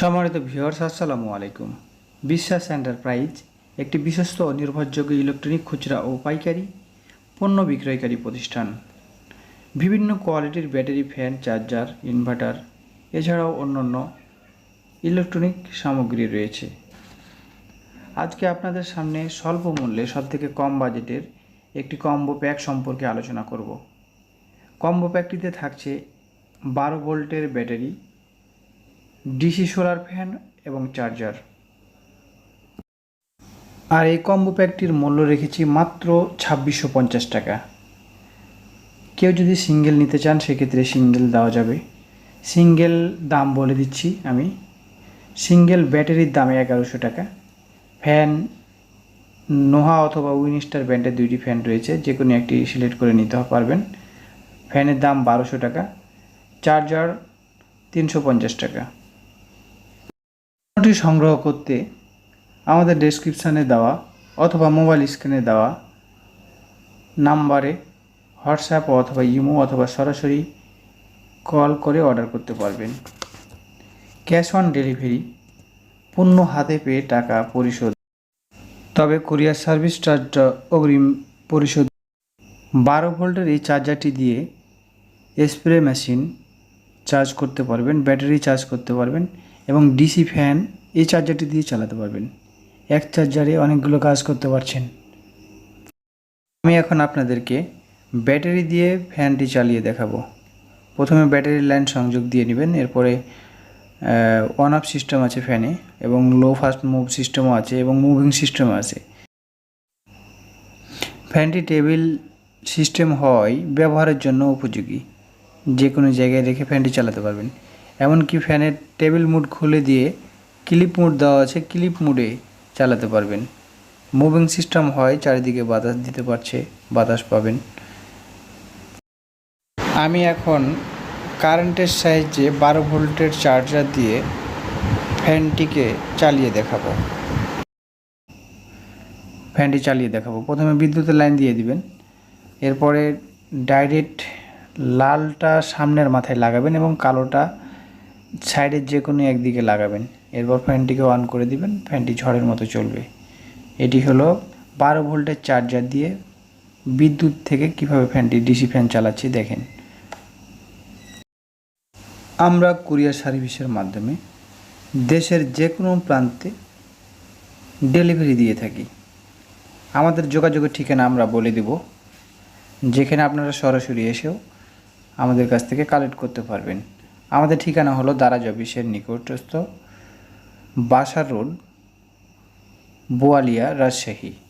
সম্মানিত ভিউয়ার্স, আসসালামু আলাইকুম। বিশ্বাস এন্টারপ্রাইজ, একটি বিশ্বস্ত ও নির্ভরযোগ্য ইলেকট্রনিক খুচরা ও পাইকারি পণ্য বিক্রয়কারী প্রতিষ্ঠান। বিভিন্ন কোয়ালিটির ব্যাটারি ফ্যান, চার্জার, ইনভার্টার, এছাড়াও অন্যান্য ইলেকট্রনিক সামগ্রী রয়েছে। আজকে আপনাদের সামনে স্বল্প মূল্যে সবথেকে কম বাজেটের একটি কম্বো প্যাক সম্পর্কে আলোচনা করব। কম্বো প্যাকটিতে থাকছে বারো ভোল্টের ব্যাটারি ডিসি সোলার ফ্যান এবং চার্জার। আর এই কম্বো প্যাকটির মূল্য রেখেছি মাত্র ছাব্বিশশো পঞ্চাশ টাকা। কেউ যদি সিঙ্গেল নিতে চান, সেক্ষেত্রে সিঙ্গেল দেওয়া যাবে। সিঙ্গেল দাম বলে দিচ্ছি আমি। সিঙ্গেল ব্যাটারির দামে এগারোশো টাকা। ফ্যান, নোহা অথবা উইনস্টার ব্র্যান্ডের দুইটি ফ্যান রয়েছে। যে কোনো একটি সিলেক্ট করে নিতে পারবেন। ফ্যানের দাম বারোশো টাকা। চার্জার তিনশো পঞ্চাশ টাকা। পণ্যটি সংগ্রহ করতে আমাদের ডেসক্রিপশানে দেওয়া অথবা মোবাইল স্ক্রিনে দেওয়া নাম্বারে হোয়াটসঅ্যাপ অথবা ইমো অথবা সরাসরি কল করে অর্ডার করতে পারবেন। ক্যাশ অন ডেলিভারি পণ্য হাতে পেয়ে টাকা পরিশোধ। তবে কুরিয়ার সার্ভিস চার্জটা অগ্রিম পরিশোধ। বারো ভোল্টের এই চার্জারটি দিয়ে স্প্রে মেশিন চার্জ করতে পারবেন ব্যাটারি চার্জ করতে পারবেন এবং ডিসি ফ্যান এই চার্জারটি দিয়ে চালাতে পারবেন। এক চার্জারে অনেকগুলো কাজ করতে পারছেন। আমি এখন আপনাদেরকে ব্যাটারি দিয়ে ফ্যানটি চালিয়ে দেখাবো। প্রথমে ব্যাটারির লাইন সংযোগ দিয়ে নেবেন, এরপরে অন অফ সিস্টেম আছে ফ্যানে এবং লো ফাস্ট মুভ সিস্টেমও আছে এবং মুভিং সিস্টেমও আছে। ফ্যানটি টেবিল সিস্টেম হয় ব্যবহারের জন্য উপযোগী। যে কোনো জায়গায় রেখে ফ্যানটি চালাতে পারবেন। এমনকি ফ্যানের টেবিল মুড খুলে দিয়ে ক্লিপ মুড দেওয়া আছে, ক্লিপ মুডে চালাতে পারবেন। মুভিং সিস্টেম হয়, চারিদিকে বাতাস দিতে পারছে, বাতাস পাবেন। আমি এখন কারেন্টের সাহায্যে বারো ভোল্টের চার্জার দিয়ে ফ্যানটিকে চালিয়ে দেখাবো। ফ্যানটি চালিয়ে দেখাবো। প্রথমে বিদ্যুতের লাইন দিয়ে দিবেন। এরপরে ডাইরেক্ট লালটা সামনের মাথায় লাগাবেন এবং কালোটা সাইডের যে কোনো একদিকে লাগাবেন। এরপর ফ্যানটিকে অন করে দিবেন, ফ্যানটি ঝড়ের মতো চলবে। এটি হলো বারো ভোল্টের চার্জার দিয়ে বিদ্যুৎ থেকে কীভাবে ফ্যানটি ডিসি ফ্যান চালাচ্ছি দেখেন। আমরা কুরিয়ার সার্ভিসের মাধ্যমে দেশের যে কোনো প্রান্তে ডেলিভারি দিয়ে থাকি। আমাদের যোগাযোগের ঠিকানা আমরা বলে দেব, যেখানে আপনারা সরাসরি এসেও আমাদের কাছ থেকে কালেক্ট করতে পারবেন। আমাদের ঠিকানা হলো দারাজ অফিসের নিকটস্থ বাসার বোয়ালিয়া রাজশাহী।